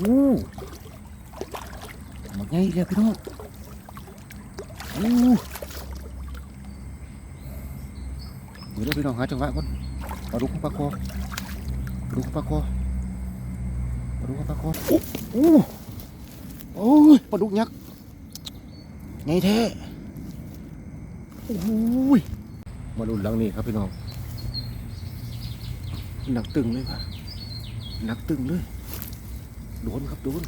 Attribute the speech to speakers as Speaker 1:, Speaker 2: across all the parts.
Speaker 1: อู้หมดไงเลยพี่น้องโอ้เดี๋ยวเด้อพี่น้องหาจังหวะก่อนปลาดุกปลาคอปลาดุกปลาคอปลาดุกปลาคอโอ้โอ้โอ้ยปลาดุกยักษ์ไงแท้โอ้ยมาลุ้นหลังนี้ครับพี่น้องหนักตึงเลยว่ะหนักตึงเลย โดนครับโดน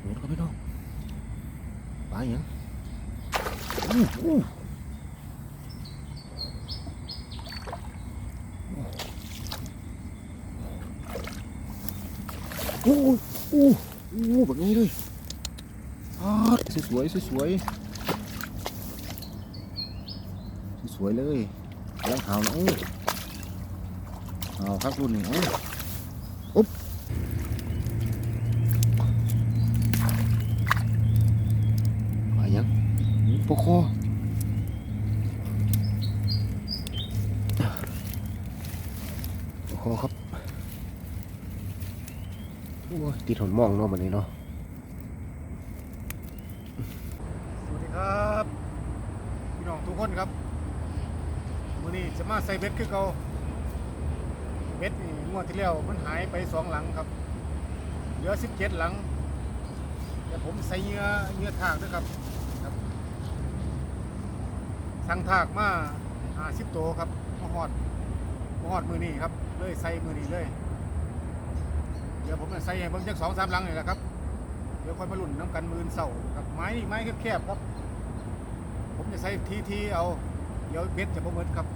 Speaker 1: โดนครับพี่น้องปลาอย่างอู้อู้อู้อู้อู้แบบนี้เลยอาสวยสวยสวยสวยเลยยังหาวนะเอ้ยหาวครับรุ่นนี้เอ้ย อะไรยัง ปกคอปกคอครับโอ้ติดหนมองเนาะมันนี้เนาะ
Speaker 2: สวัสดีครับพี่น้องทุกคนครับมื้อนี้จะมาใส่เบ็ดคือเก่าเบ็ดนี่งวดที่แล้วมันหายไปสองหลังครับเหลือสิบเจ็ดหลังแต่ผมใส่เงื่อเหงื่อถากด้วยครับ สั่งถากมาหาสิบตัวครับมาหอดมาหอดมือนี้ครับ เลยใส่มือนี้เลย เดี๋ยวผมจะใส่ให้เบิ่งจักสองสามลังนี่แหละครับ เดี๋ยวค่อยมาลุ่นน้ำกันมือเสาครับไม้นี่ไม้แคบๆครับ ผมจะใช้ทีทีๆเอา เดี๋ยวเบ็ดจะบ่เหมือนครับ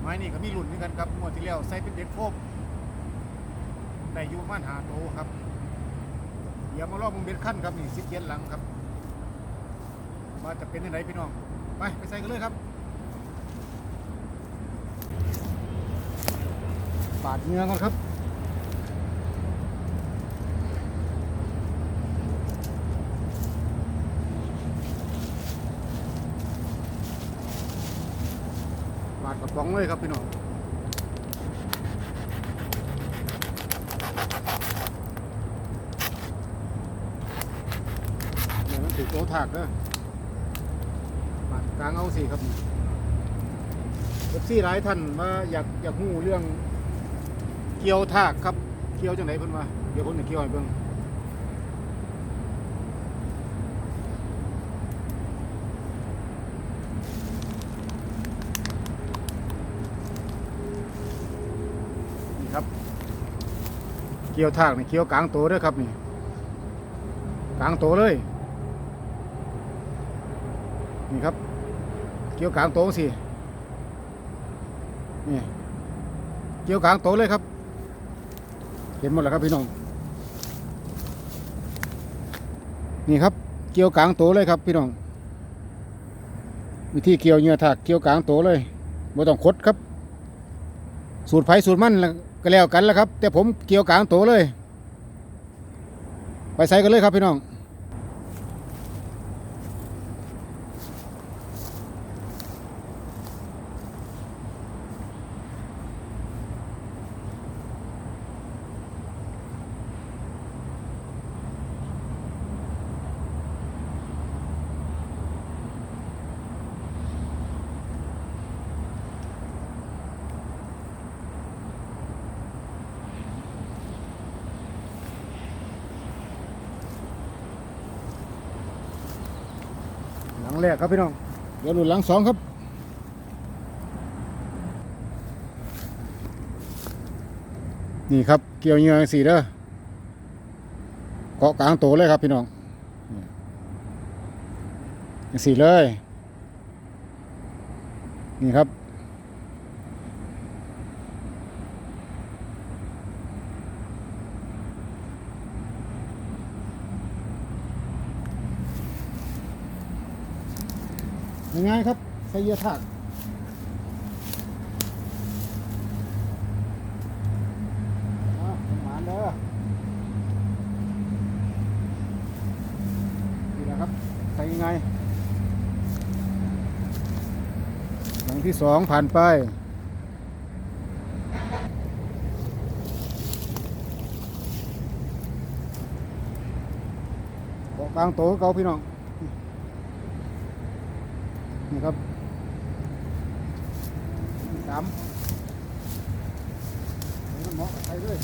Speaker 2: ไม้นี่ก็มีรุ่นเหมือนกันครับงวดที่แล้วใส่เป็นเบ็ดโฟมได้อยู่ประมาณหาโตครับเดี๋ยวมาลองมึงเบ็ดขั้นครับนี่สิบเย็นหลังครับว่าจะเป็นยังไงพี่น้อง ไป ไปใส่กันเลยครับ ปาดเนื้อก่อนครับปาดกระป๋องเลยครับพี่น้องเดี๋ยวมันถือโต๊ะถากเด้อ กลางเอาสิครับเอฟซีหลายท่านมาอยากอยากหูเรื่องเกี่ยวถากครับ เกี่ยวจังไหนเพิ่นว่าเดี๋ยวผมจะเกี่ยวให้เบิ่งนี่ครับ เกี่ยวถากนี่เกี่ยวกลางโตเด้อครับนี่กลางโตเลยนี่ครับ เกี่ยวกลางโตสินี่เกี่ยวกลางโตเลยครับ เห็นหมดแล้วครับพี่น้อง นี่ครับ เกี่ยวกลางโตเลยครับพี่น้อง วิธีเกี่ยวเหยื่อถากเกี่ยวกลางโตเลยไม่ต้องคดครับ สูตรไผ่สูตรมันล้วก็แล้วกันแล้วครับ แต่ผมเกี่ยวกลางโตเลย ไปใส่กันเลยครับพี่น้อง หลั งแรกครับพี่น้อง เดี๋ยวหลุดหลังสองครับนี่ครับเกี่ยวเหยื่อสี่เด้อเกาะกลางโตเลยครับพี่น้องสี่เลย นี่ครับ ง่ายครับใส่เยอะถากเด้อนี่นครับใส่ยังไงหลังที่สองผ่านไปเกาะกลางโตเกาพี่น้อง นี่ครับสามมันเหมาะกับใครด้วย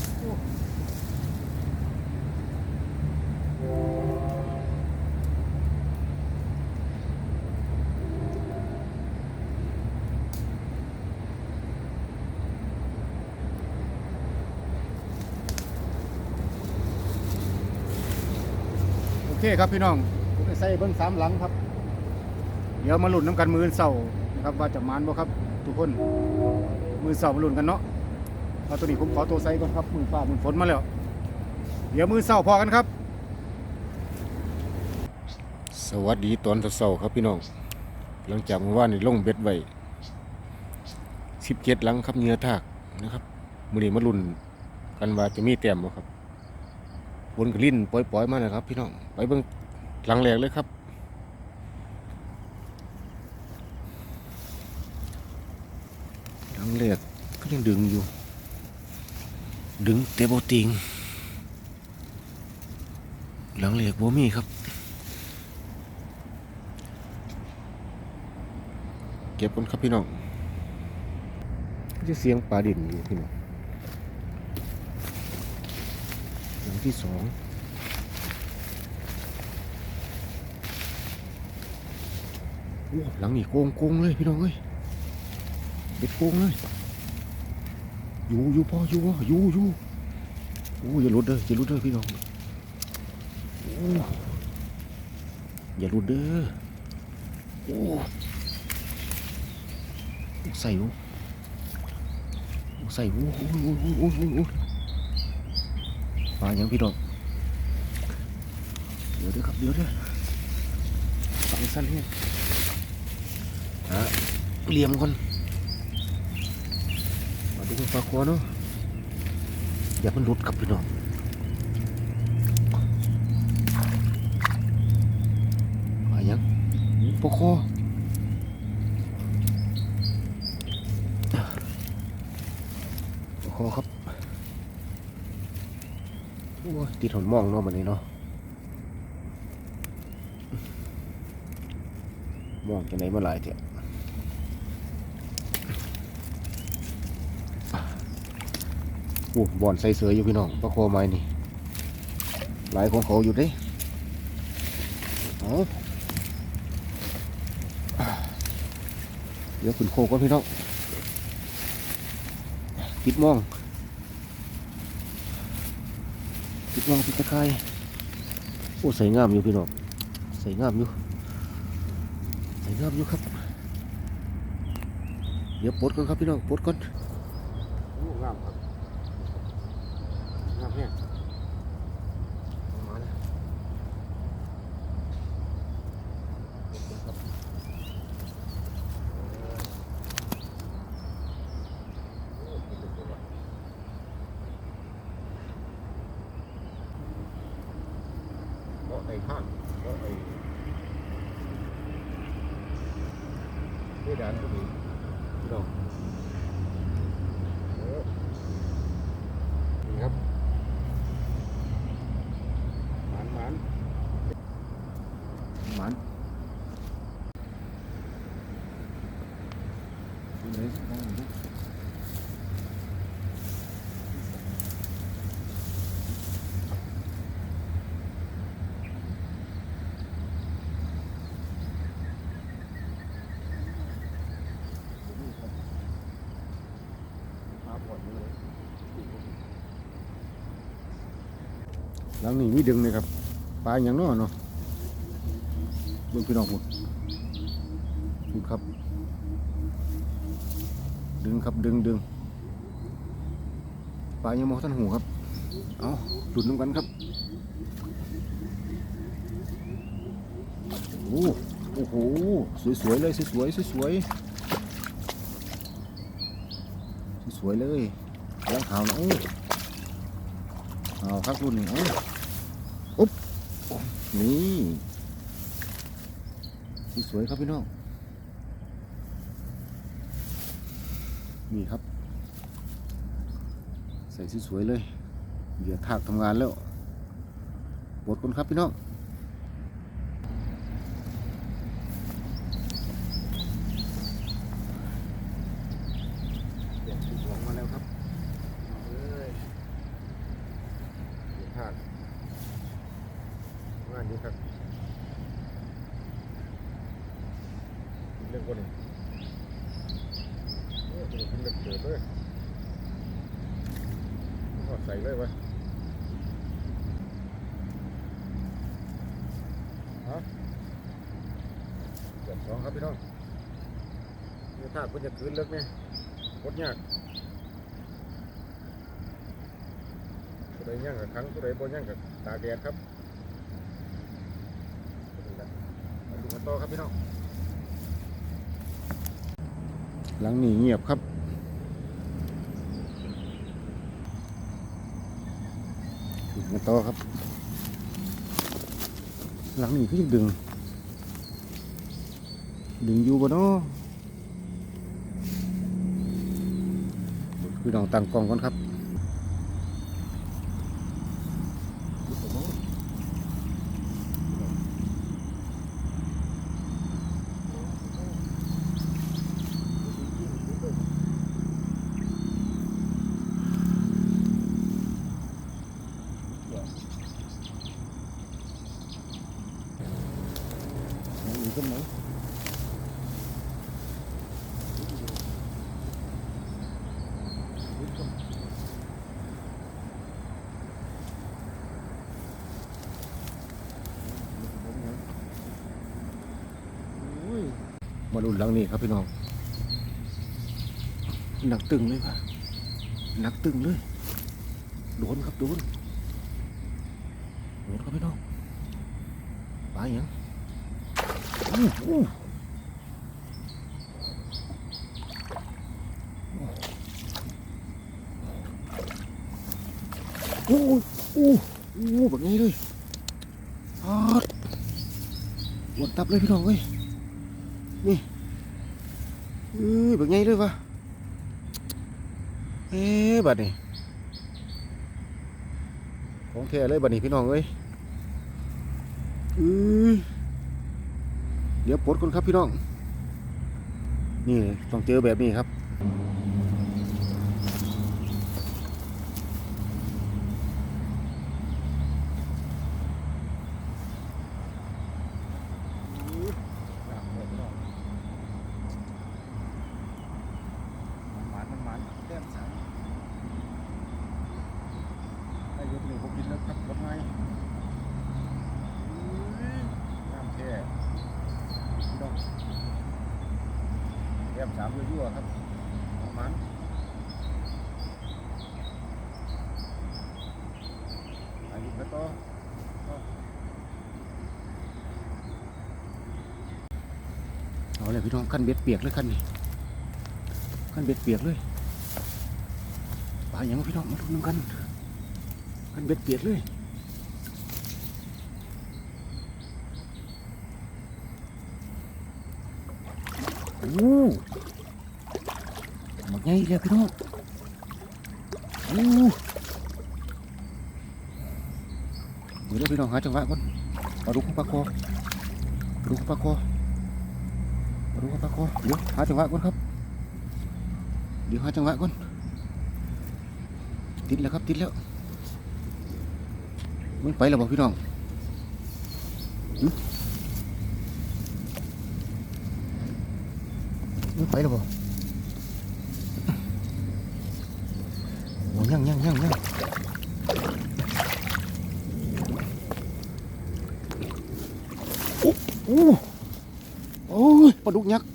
Speaker 2: โอเคครับพี่น้องผมใส่เบิ้งสามหลังครับ เดี๋ยวมาหลุนน้ำกันมือเสานะครับว่าจะมานบ่ครับ ทุกคนมือเสามาหลุนกันเนาะเอาตัวนี้ผมขอตัวใส่ก่อนครับมือฟ้ามือฝนมาแล้วเดี๋ยวมือเสาพอกันครับ
Speaker 1: สวัสดีตอนเช้าครับพี่น้องหลังจากเมื่อวานนี่ลงเบ็ดไว้สิบเจ็ดหลังครับเนื้อทากนะครับมือนี้มาลุ่นกันว่าจะมีแต้มบ่ครับวนกระลิ้นปล่อยๆมานะครับ พี่น้องไปเบิ่งหลังแรกเลยครับ หลัง แรกก็ยังดึงอยู่ ดึงเตะบติง หลังแรกบ่มีครับ เก็บกันครับพี่น้องจะเสียงปลาดินอยู่พี่น้องหลังที่สองโอ้หลังนี้โกงโกงเลยพี่น้องเอ้ย เบ็ดโกงเลยอยู่อยู่พ่ออยู่วะอยู่อยู่โอ้อย่าลุดเด้ออย่าลุดเด้อพี่น้องโอ้อย่าลุดเด้อโอ้ใส่หูใส่หูโอ้โอ้โอ้โอ้โอ้ยโอ้มาอย่างพี่ดอกเดี๋ยวเด้อครับเดี๋ยวเด้อฟังสั้นเนี่ยฮะเหลี่ยมก่อน มาดูปลาคอเนาะอย่ามันหลุดครับพี่น้องมาอย่างปลาคอคอครับโอ้ยติดหนมองเนาะมันนี้เนาะมองจะไหนมาหลายเถอะ โอ้บอนใส่เสืออยู่พี่น้องปลาคอไม้นี่หลายของเขาอยู่ด้เอาเดี๋ยวขึ้นโคก่อนพี่น้องปิดมองปิดมองปิดตะไคร้โอ้ใส่งามอยู่พี่น้องใส่งามอยู่ใส่งามอยู่ครับ เดี๋ยวปลดก่อนครับพี่น้องปลดก่อนโอ้งามครับงามแห้งมาแล้วเพราะไอ้ข้างเพราะไอ้เพดานพวกนี้พี่น้องโอ้นี่ครับหมันหมันหมันดูเลยได้ไหม หลังนี้มีดึงเลยครับปลาอย่างน้อเนาะเบิ่งพี่น้องพูดพูครับ ดึงครับดึงดึงปลายังมองท่านหูครับ เอาหลุดน้ำกันครับโอ้โอ้โหสวยๆเลยสวยๆสวยๆสวยๆเลยล้างขาวนะโอ้เอาครับรุ่นนี้เอาอุ๊บ นี่สวยครับพี่น้อง นี่ครับ ใส่สวยๆเลยเดี๋ยวถากทำงานแล้วปลดคนครับพี่น้อง
Speaker 2: ดูครับเรื่องคนนี้โอ้ยกินเลือดเดือดเลยทอดใส่เลยวะฮะเจ็ด สองครับพี่น้องนี่ถ้าคุณจะคืนเลิกเนี่ยกดยากตัวใดย่างกับครั้งตัวใดบ่ย่างกับตาแดดครับนี่แหละมาดูกันต่อครับพี่น้อง
Speaker 1: หลังนี้เงียบครับดึงกันต่อครับ หลังนี้ก็ยังดึง ดึงอยู่บ่เนาะคือน้องตั้งกล้องก่อนครับ หลังนี้ก็ไหน มาดูหลังนี้ครับพี่น้องหนักตึงเลยว่ะหนักตึงเลยโดนครับโดนโดนครับพี่น้องปลาอย่างอู้อู้อู้อู้อู้แบบนี้เลยปาดหมดตับเลยพี่น้องเว้ย นี่เอ้ยแบบนี้เลยวะเอ๊ะบัดนี้ของแท้เลยบัดนี้พี่น้องเอ้ยเอ้ยเดี๋ยวปลดก่อนครับพี่น้อง นี่ต้องเจอแบบนี้ครับ
Speaker 2: หมานมันหมานแต้มสามได้ยกหนึ่งผมกินแล้วครับกดไม้น้ำแค่พี่น้องแต้มสามยั่วๆครับหมานอายุกระต่อ
Speaker 1: เอาเลยพี่น้องขั้นเบ็ดเปียกเลยขั้นนี้ขั้นเบ็ดเปียกเลยปลาอย่างพี่น้องมาดูน้ำกันขั้นเบ็ดเปียกเลย อ้หมดไงเลยพี่น้องโอ้เดี๋ยวพี่น้องหาจังหวะก่อนปลาดุกปลาคอปลาดุกปลาคอมาดูครับปลาคอเดี๋ยวหาจังหวะก่อนครับ เดี๋ยวหาจังหวะก่อน ติดแล้วครับติดแล้วมันไปแล้วบอกพี่น้อง หึมันไปแล้วบอกโอ้ยังยังยังยังโอ้โอ้โอ้ยปลาดุกยักษ์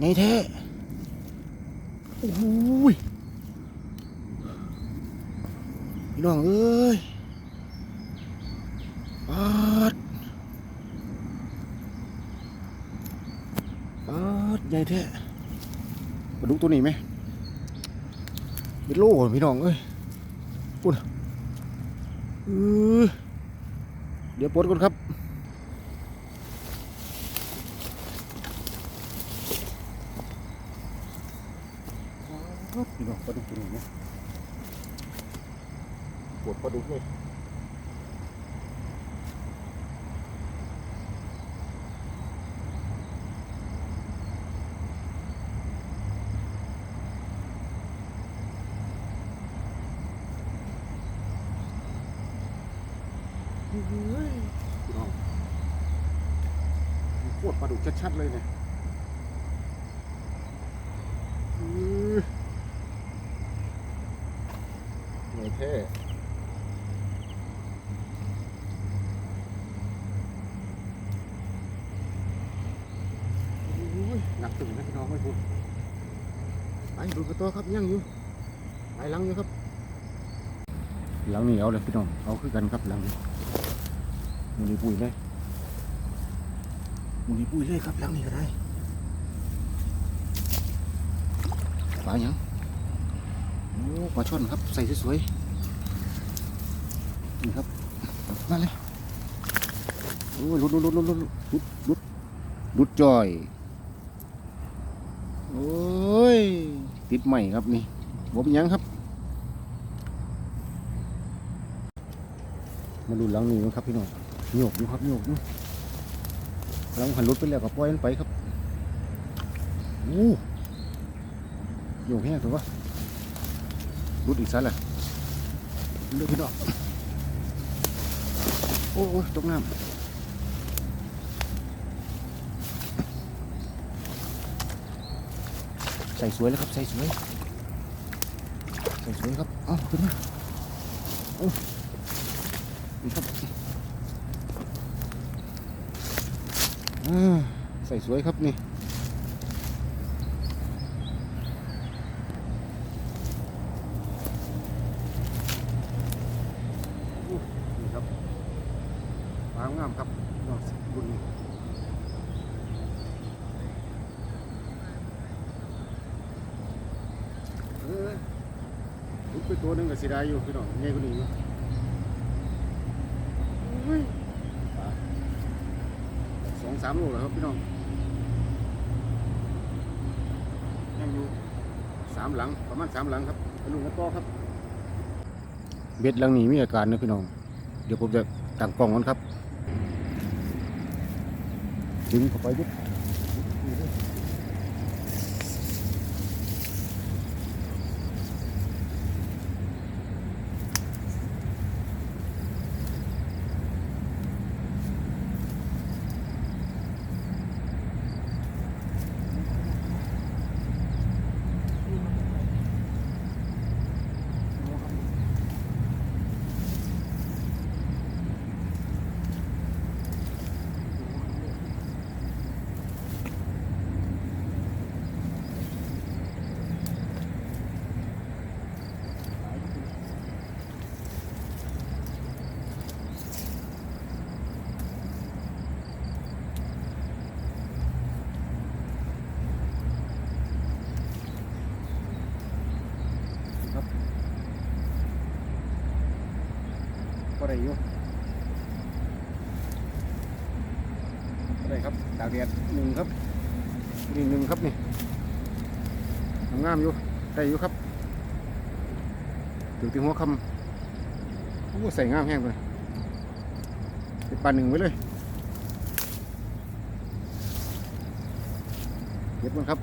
Speaker 1: ไงแท้โอ้ยพี่น้องเอ้ยปาดปาด ใหญ่แท้ปลาดุกตัวนี้ไหมเป็นโล่พี่น้องเอ้ยปุ่นเออเดี๋ยวปลดก่อนครับพี่น้องปลาดุกตัวนี้เนี่ยปวดปลาดุกเลย เฮ้ยพี่น้องโคตรปลาดุก ชัดๆเลยเนี่ยอื้อเหนื่อยเท่อุ้ยหนักตึงนะพี่น้องไม่พูดไปดูกระตัวครับยังอยู่ไปหลังอยู่ครับหลังนี้เอาเลยพี่น้องเอาคือกันครับหลังนี้มูนีปุยเลย มูนีปุยเลยครับหลังนี้ก็ได้ปลาหยังโอ้ปลาช่อนครับ ใส่สวยๆ นี่ครับ มาเลย โอ้ยหลุดหลุดหลุดหลุดหลุดหลุดหลุดหลุดจอย โอ้ย ติดใหม่ครับนี่บ่เป็นหยังครับ มาดูหลังนี้นะครับพี่น้องโยกอยู่ครับโยกอ ยู่หลังหันรถไปแล้วก็ปล่อยมันไปครับโอ้โยกแห้งถูกปะรุดอีกสันแหละเลือกพี่น้องโอ้ยตกน้ำใส่สวยแล้วครับใส่สวยใส่สวยครับอ้าวขึ้นมาเอ้านี่ครับอ่า ใส่สวยครับนี่นี่ครับปลางามครับนอกบุญเออลุกไปตัวหนึงก็เสีดายอยู่พี่น้องง่ายกว่านี้งสามลูกแล้วครับพี่น้องยังอยู่สามหลังประมาณสามหลังครับลุงกระต้อครับ เบ็ดหลังนี้มีอาการนะพี่น้อง เดี๋ยวผมจะตั้งกล้องก่อนครับดึงเข้าไปยุบครับก็ ได้อยู่ได้ครับตากแดดหนึ่งครับนี่หนึ่งครับนี่งามอยู่ได้อยู่ครับถึงที่หัวคำโอ้ใส่งามแห้งเลยเป็นปลาหนึ่งไว้เลยเก็บมันครับ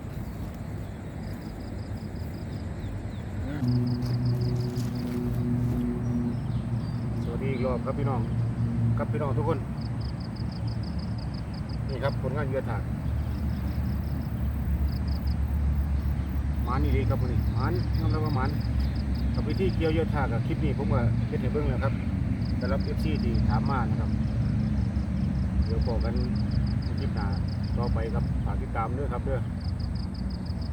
Speaker 1: ส ครับพี่น้องครับพี่น้องทุกคน นี่ครับผลงานเรือถากมันนี่เลยครับวันนี้มันน้ำแล้วก็มันกับวิธีเกี่ยวเรือถากกับคลิปนี้ผมก็เฮ็ดให้เบิ่งแล้วครับสำหรับเอฟซีที่ถามมานะครับ เดี๋ยวบอกกันคลิปหน้าต่อไปครับฝากติดตามด้วยครับเด้อ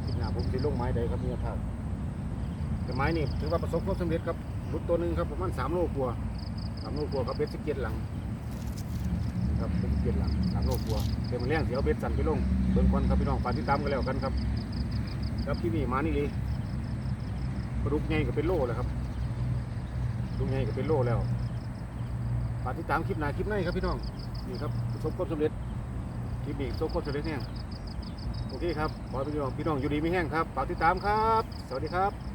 Speaker 1: คลิปหน้าผมจะลงไม้ใดครับเรือถากแต่ไม้นี่ถือว่าประสบความสำเร็จครับรุดตัวหนึ่งครับประมาณสามโลกว่าามโลกลัวครับเบ็ดสิบเจ็ดหลังนะครับเบ็ดสิเจ็ดหลังสามโลกลัวเดี๋ยวมันเลี้ยงเสียวเบ็ดสั่นไปลงเบิ่งก่อนครับพี่น้องฝากติดตามกันแล้วกันครับ ครับที่นี่มานี่เลยปลาดุกใหญ่ก็เป็นโลแล้วครับปลาดุกใหญ่ก็เป็นโลแล้วฝากติดตามคลิปหน้าคลิปในครับพี่น้องนี่ครับประสบความสำเร็จคลิปนี้ประสบความสำเร็จแน่โอเคครับขอพี่น้องพี่น้องอยู่ดีไม่แห้งครับฝากติดตามครับ สวัสดีครับ